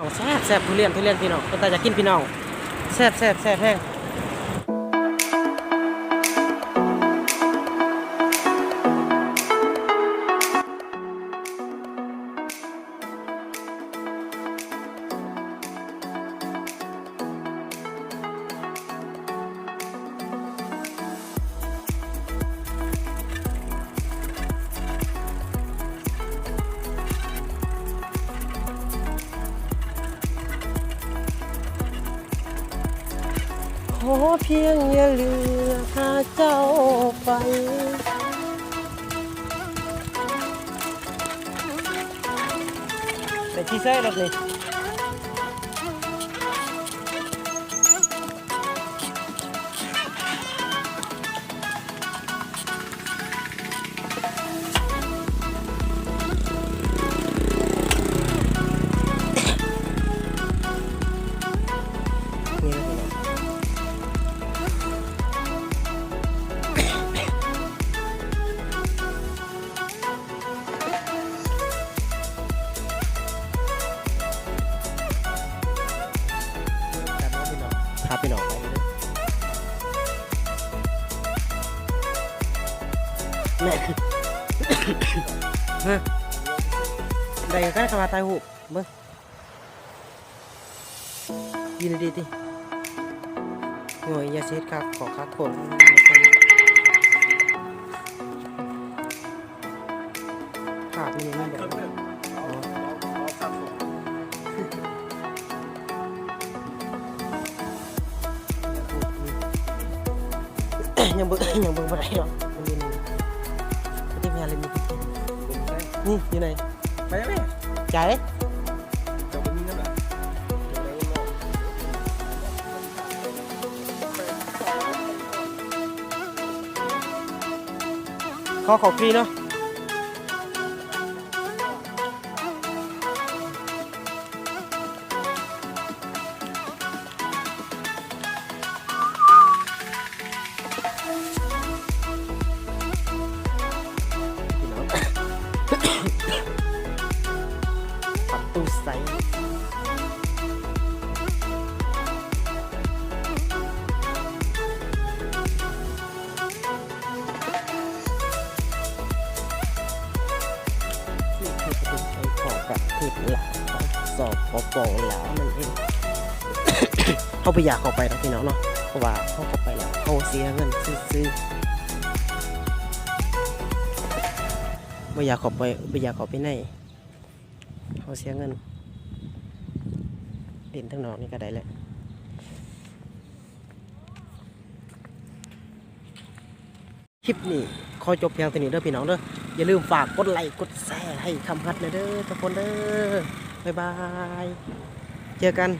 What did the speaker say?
น้องแซ่บแซ่บทุเรียนทุเรียนพี่น้องก็แต่จะกินพี่น้องแซ่บแซ่บแซ่บแห้ง อเพียงอย่าลือหาเจ้าไปไปที่ใส่รถนี่ พาไปหน่อยแม่ฮะได้ก็ได้ขมาตายหูเบิ้งยินดีดิโอ้ยยาเช็ดครับขอคักคนภาพนยังไม่แบบอ๋อ ยังเบิ่งยังเบิ่งบ่ได้หรอกมันมีนี่มันจะมีอะไรมีนี่อยู่ไหนไปไหมจ่ายเด้จะเป็นยังไงขอขอฟรีเนาะ ประตูใสนี่คือประตูชัยของประเทศลาวของสอบปปลาวนั่นเองเขาไปอยากเข้าไปนะพี่น้องเนาะเพราะว่าเขาเข้าไปแล้วเขาเสียเงินซื้อไม่อยากเข้าไปไม่อยากเข้าไปไหน เขาเสียเงินดินทั้งนอกนี่ก็ได้แหละคลิปนี้ขอจบเพียงเท่านี้เด้อพี่น้องเด้ออย่าลืมฝากกดไลค์กดแชร์ให้คำพัดเลยเด้อทุกคนเด้อบ๊ายบาย เจอกัน